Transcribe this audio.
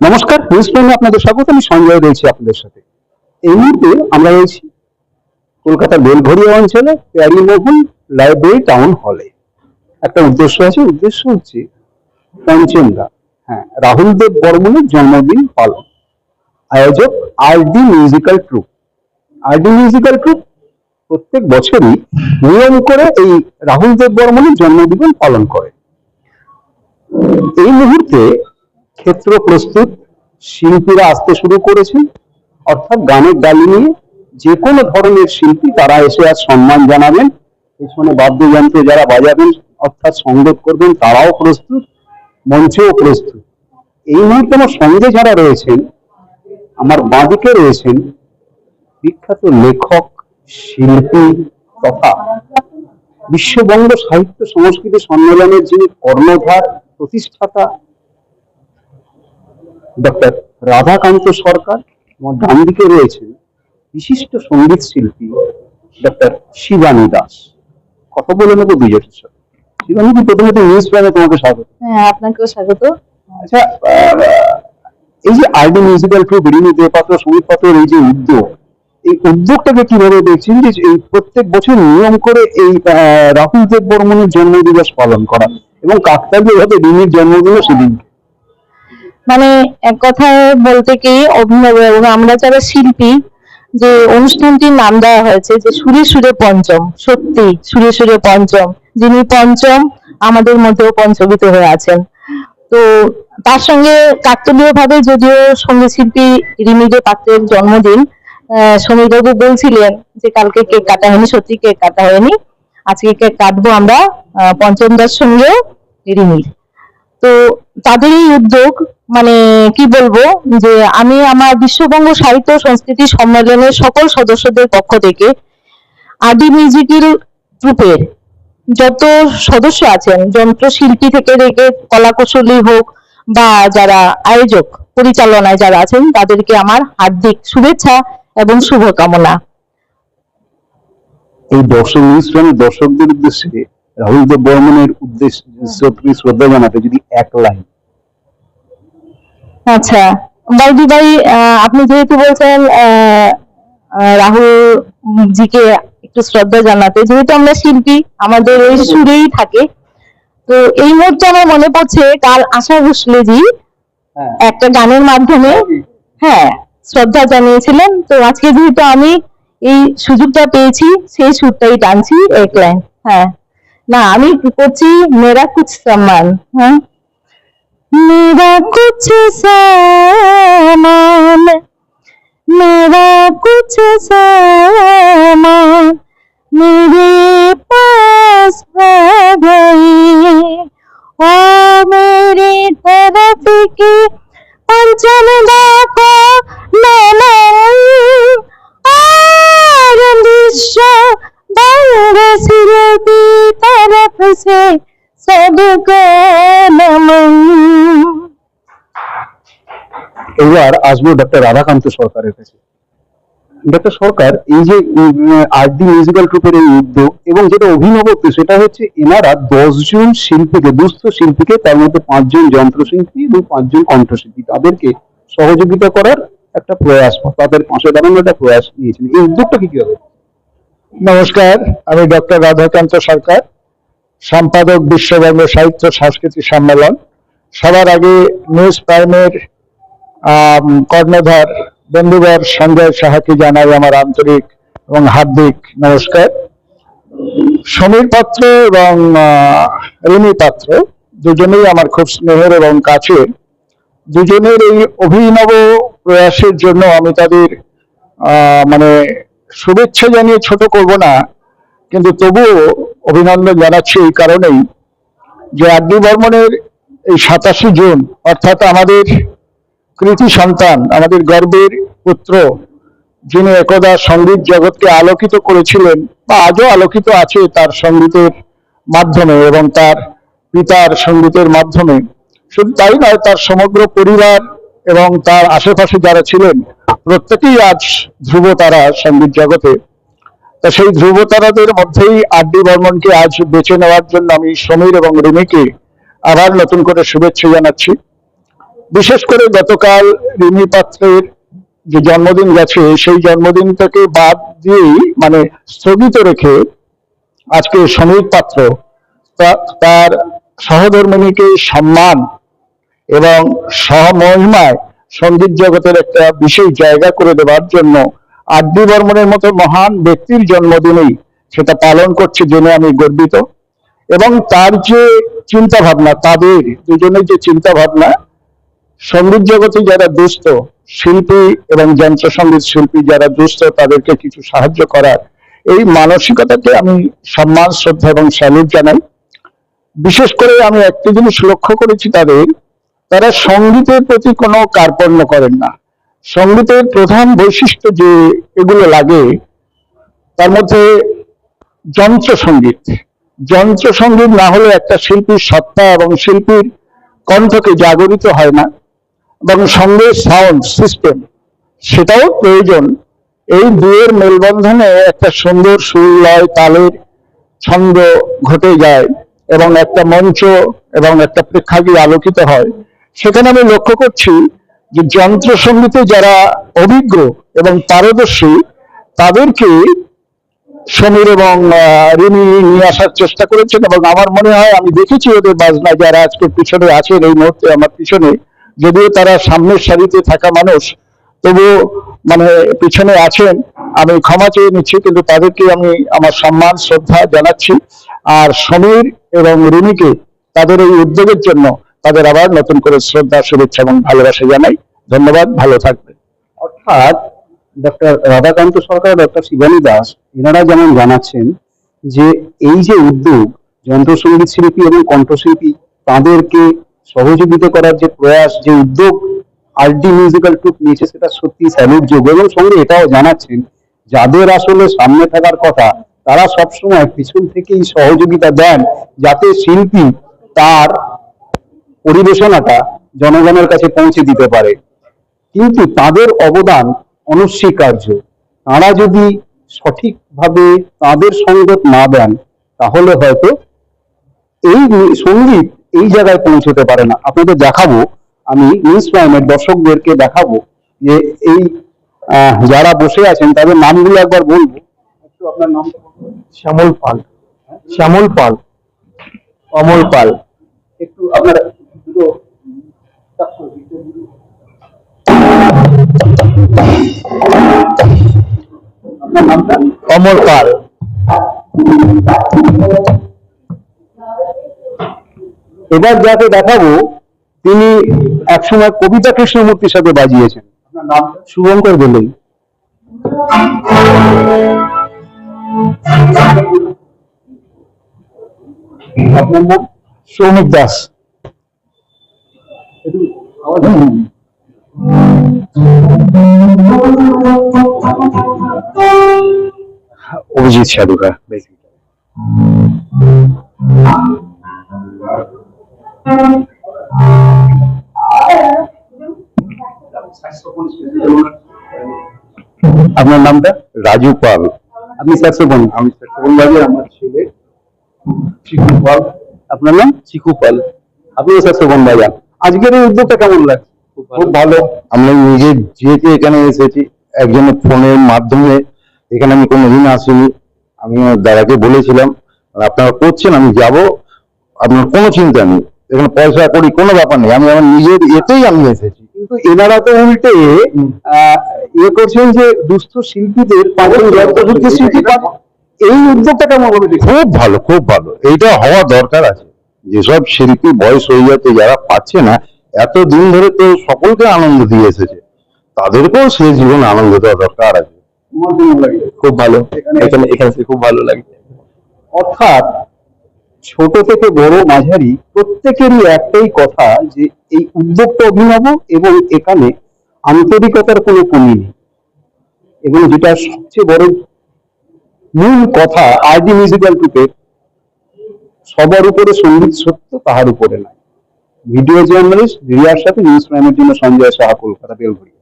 নমস্কার নিউজ আপনাদের স্বাগত, আমি সঞ্জয় রয়েছি আপনাদের সাথে। এই মুহূর্তে আমরা রয়েছি কলকাতার বেলঘরিয়া অঞ্চলে, প্যারিমোহন লাইব্রেরি টাউন হলে। একটা উদ্দেশ্য আছে, উদ্দেশ্য হচ্ছে পঞ্চমদা হ্যাঁ রাহুল দেব বর্মনের জন্মদিন পালন। আয়োজক R D musical troupe R D musical troupe প্রত্যেক বছরই নিয়ম করে এই রাহুল দেব বর্মনের জন্মদিন পালন করে। এই মুহূর্তে ক্ষেত্র প্রস্তুত, শিল্পীরা আসতে শুরু করেছেন। অর্থাৎ গানের ডালি নিয়ে যে কোনো ধরনের শিল্পী তারা এসে আজ সম্মান জানাবেন। পেছনে বাদ্যযন্ত্রে যারা বাজাবেন, অর্থাৎ সঙ্গত করবেন, তারাও প্রস্তুত, মঞ্চেও প্রস্তুত। এই মুহূর্তে আমার সঙ্গে যারা রয়েছেন, আমার বাঁদিকে রয়েছেন বিখ্যাত লেখক, শিল্পী তথা বিশ্ববঙ্গ সাহিত্য সংস্কৃতি সম্মেলনের যিনি কর্ণধার, প্রতিষ্ঠাতা ডক্টর রাধাকান্ত সরকার এবং ডান দিকে রয়েছেন বিশিষ্ট সংগীত শিল্পী ডক্টর শিবানী দাস। কথা বলে নেব দুজনের সাথে শিবানী দি, প্রথমত নিউজ প্রাইমে তোমাকে স্বাগত। হ্যাঁ আপনাকেও স্বাগত। আচ্ছা এই যে ID musical troupe Rimi Depatra সংগীত পাত্রের এই যে উদ্যোগ এই উদ্যোগটাকে কীভাবে দেখছেন যে এই প্রত্যেক বছর নিয়ম করে এই রাহুল দেব বর্মনের জন্মদিবস পালন করা এবং কাকতালীয় ভাবে রিমির জন্মদিনও সেদিন মানে এক কথায় বলতে কি, অভিনব এবং আমরা যারা শিল্পী, যে অনুষ্ঠানটির নাম দেওয়া হয়েছে যে সুরে সুরে পঞ্চম, সত্যি সুরে সুরে পঞ্চম, যিনি পঞ্চম আমাদের মধ্যেও পঞ্চমিত হয়ে আছেন। তো তার সঙ্গে কাকতলীয় ভাবে যদিও সংগীত শিল্পী রিমিদে পাত্রের জন্মদিন সমীরবাবু বলছিলেন যে কালকে কেক কাটা হয়নি, সত্যি কেক কাটা হয়নি, আজকে কেক কাটবো আমরা পঞ্চমদার সঙ্গে রিমির। তো তাদের এই উদ্যোগ মানে কি বলব, যে আমি আমার বিশ্ববঙ্গ সাহিত্য সংস্কৃতি সম্মেলনের সকল সদস্যদের পক্ষ থেকে আদি মিউজিক্যাল গ্রুপের যত সদস্য আছেন, যন্ত্রশিল্পী থেকে রেখে কলাকুশলী হোক বা যারা আয়োজক, পরিচালনায় যারা আছেন, তাদেরকে আমার হার্দিক শুভেচ্ছা এবং শুভকামনা। এই দর্শক নিউজ দর্শকদের উদ্দেশ্যে রাহুল দেব বর্মনের উদ্দেশ্যে শ্রদ্ধা জানাতে যদি এক লাইন। আচ্ছা বাইদি ভাই আপনি যেহেতু বলছেন রাহুল জিকে একটু শ্রদ্ধা জানাতে যেহেতু আমরা শিল্পী আমাদের ওই সুরেই থাকে। তো এই মুহূর্তে আমার মনে পড়ছে কাল আশা ভোসলে জি একটা গানের মাধ্যমে হ্যাঁ শ্রদ্ধা জানিয়েছিলেন। তো আজকে যেহেতু আমি এই সুযোগটা পেয়েছি সেই সুরটাই টানছি এক লাইন। হ্যাঁ। না আমি করছি? মেরা কুছ সম্মান হ্যাঁ? मेरा कुछ सामान, मेरा कुछ सामान मेरे पास आ गई ओ मेरी तरफ़ की पंचम को नमन और विश्व बंग सिर की तरफ़ से এবার আসব ডক্টর রাধাকান্ত সরকারের কাছে। ডক্টর সরকার এই যে আর ডি মিউজিক্যাল গ্রুপের এই উদ্যোগ এবং যেটা অভিনবত্ব সেটা হচ্ছে এনারা দশজন শিল্পীকে দুস্থ শিল্পীকে তার মধ্যে পাঁচজন যন্ত্রশিল্পী এবং পাঁচজন কণ্ঠশিল্পী তাদেরকে সহযোগিতা করার একটা প্রয়াস তাদের পাশে দাঁড়ানোর একটা প্রয়াস নিয়েছেন। এই উদ্যোগটা কি কি হবে? নমস্কার আমি ডক্টর রাধাকান্ত সরকার। সম্পাদক বিশ্ববঙ্গ সাহিত্য সাংস্কৃতিক সম্মেলন। সবার আগে নিউজ প্রাইমের কর্ণধার বন্ধুবর সঞ্জয় সাহাকে জানাই আমার আন্তরিক এবং হার্দিক নমস্কার। সমীর পাত্র এবং রিমি পাত্র দুজনেই আমার খুব স্নেহের এবং কাছের। দুজনের এই অভিনব প্রয়াসের জন্য আমি তাদের মানে শুভেচ্ছা জানিয়ে ছোট করব না। কিন্তু তবুও অভিনন্দন জানাচ্ছি এই কারণেই যে আগ্নি বর্মনের এই সাতাশে জুন, অর্থাৎ আমাদের কৃতি সন্তান, আমাদের গর্বের পুত্র, যিনি একদা সংগীত জগৎকে আলোকিত করেছিলেন বা আজও আলোকিত আছে তার সঙ্গীতের মাধ্যমে এবং তার পিতার সঙ্গীতের মাধ্যমে। শুধু তাই নয়, তার সমগ্র পরিবার এবং তার আশেপাশে যারা ছিলেন, প্রত্যেকেই আজ ধ্রুব তারা সংগীত জগতে। তা সেই ধ্রুব তারাদের মধ্যেই আর ডি বর্মনকে আজ বেছে নেওয়ার জন্য আমি সমীর এবং রিমিকে আবার নতুন করে শুভেচ্ছা জানাচ্ছি। বিশেষ করে গতকাল রিমি পাত্রের যে জন্মদিন গেছে, সেই জন্মদিনটাকে বাদ দিয়েই মানে স্থগিত রেখে আজকে সমীর পাত্র তার সহধর্মিনীকে সম্মান এবং সহমহিমায় সংগীত জগতের একটা বিশেষ জায়গা করে দেওয়ার জন্য আরডি বর্মনের মতো মহান ব্যক্তির জন্মদিনেই সেটা পালন করছে জেনে আমি গর্বিত। এবং তার যে চিন্তা ভাবনা তাদের দুজনের যে চিন্তা ভাবনা সংগীত জগতে যারা দুস্থ, শিল্পী এবং যন্ত্রসঙ্গীত শিল্পী যারা দুস্থ, তাদেরকে কিছু সাহায্য করার এই মানসিকতাকে আমি সম্মান, শ্রদ্ধা এবং স্যালুট জানাই। বিশেষ করে আমি একটি জিনিস লক্ষ্য করেছি তাদের, তারা সঙ্গীতের প্রতি কোনো কার্পণ্য করেন না। সঙ্গীতের প্রধান বৈশিষ্ট্য যে এগুলো লাগে, তার মধ্যে যন্ত্র সংগীত। যন্ত্র সংগীত না হলে একটা শিল্পীর সত্তা এবং শিল্পীর কণ্ঠকে জাগরিত হয় না, এবং সঙ্গে সাউন্ড সিস্টেম সেটাও প্রয়োজন। এই দুয়ের মেলবন্ধনে একটা সুন্দর সুর লয়, তালের ছন্দ ঘটে যায়, এবং একটা মঞ্চ এবং একটা প্রেক্ষাগৃহ আলোকিত হয়। সেখানে আমি লক্ষ্য করছি যে যন্ত্র সঙ্গীতে যারা অভিজ্ঞ এবং পারদর্শী, তাদেরকে সমীর এবং রিমি নিয়ে আসার চেষ্টা করেছেন এবং আমার মনে হয় আমি দেখেছি ওদের বাজনা যারা আজকে পিছনে আছেন এই মুহূর্তে আমার পিছনে, যদিও তারা সামনের সারিতে থাকা মানুষ, তবুও মানে পিছনে আছেন, আমি ক্ষমা চেয়ে নিচ্ছি, কিন্তু তাদেরকে আমি আমার সম্মান, শ্রদ্ধা জানাচ্ছি। আর সমীর এবং রিমিকে তাদের এই উদ্যোগের জন্য তাদের আবার নতুন করে শ্রদ্ধা, শুভেচ্ছা এবং ভালোবাসা জানাই। ধন্যবাদ, ভালো থাকবে অর্থাৎ ডক্টর রাধাকান্ত সরকার, ডক্টর শিবানী দাস, এনারা যেমন জানাচ্ছেন যে এই যে উদ্যোগ যন্ত্রসঙ্গীত শিল্পী এবং কণ্ঠশিল্পী, তাদেরকে সহযোগিতা করার যে প্রয়াস, যে উদ্যোগ আরডি মিউজিক্যাল ট্রুপ নিয়েছে, সেটা সত্যি স্যালুটযোগ্য এবং সঙ্গে এটাও জানাচ্ছেন, যাদের আসলে সামনে থাকার কথা, তারা সবসময় পিছন থেকেই সহযোগিতা দেন, যাতে শিল্পী তার পরিবেশনাটা জনগণের কাছে পৌঁছে দিতে পারে। কিন্তু তাদের অবদান অনস্বীকার্য। তারা যদি সঠিকভাবে তাদের সঙ্গত না দেন, তাহলে হয়তো এই সংগীত এই জায়গায় পৌঁছতে পারে না। আপনাদের দেখাবো, আমি নিউজ প্রাইমের দর্শকদেরকে দেখাবো যে এই যারা বসে আছেন, তাদের নামগুলো একবার বলব। আপনার বলুন। শ্যামল পাল। শ্যামল পাল। অমল পাল। অমল পাল এবার যাকে দেখাবো তিনি একসময় কবিতা কৃষ্ণমূর্তির সাথে বাজিয়েছেন। নাম শুভঙ্কর দোলই আপনার নাম? সৌমিক দাস। অভিজিৎ সাধুকা আপনার নামটা? রাজু পাল। আপনি স্যাক্সোফোন আমি স্যাক্সোফোন বাজিয়ে আমার ছেলে চিকু পাল। আপনার নাম? চিকু পাল। আপনিও স্যাক্সোফোন বাজান। আজকের এই উদ্যোগটা কেমন লাগছে? খুব ভালো। আমি নিজে যেহেতু এখানে এসেছি একজনের ফোনের মাধ্যমে এখানে আমি কোনোদিন আসিনি। আমি আমার দাদাকে বলেছিলাম আপনারা করছেন আমি যাব। আপনার কোনো চিন্তা নেই। এখানে পয়সা করি কোনো ব্যাপার নেই। আমি আমার নিজের এতেই আমি এসেছি। কিন্তু এনারা তো উল্টে আহ, ইয়ে করছেন যে দুস্থ শিল্পীদের শিল্পী এই উদ্যোগটা কেমন হবে খুব ভালো খুব ভালো। এইটা হওয়া দরকার আছে। যেসব শিল্পী বয়স হয়ে যাচ্ছে যারা পাচ্ছে না এত দিন ধরে তো সকলকে আনন্দ দিয়ে এসেছে। তাদেরকেও সে জীবন আনন্দ দেওয়া দরকার আছে। খুব ভালো। এখানে- এখানে খুব ভালো লাগে অর্থাৎ ছোট থেকে বড় মাঝারি প্রত্যেকেরই একটাই কথা যে এই উদ্যোগটা অভিনব এবং এখানে আন্তরিকতার কোনো কমি নেই। এবং যেটা সবচেয়ে বড় মূল কথা আরডি মিউজিক্যাল গ্রুপের সবার উপরে সংগীত সত্য তাহার উপরে নাই। ভিডিও জার্নালিস্ট রিয়ার সাথে নিউজ প্রাইমের জন্য সঞ্জয় সাহা, কলকাতা, বেলঘড়ি।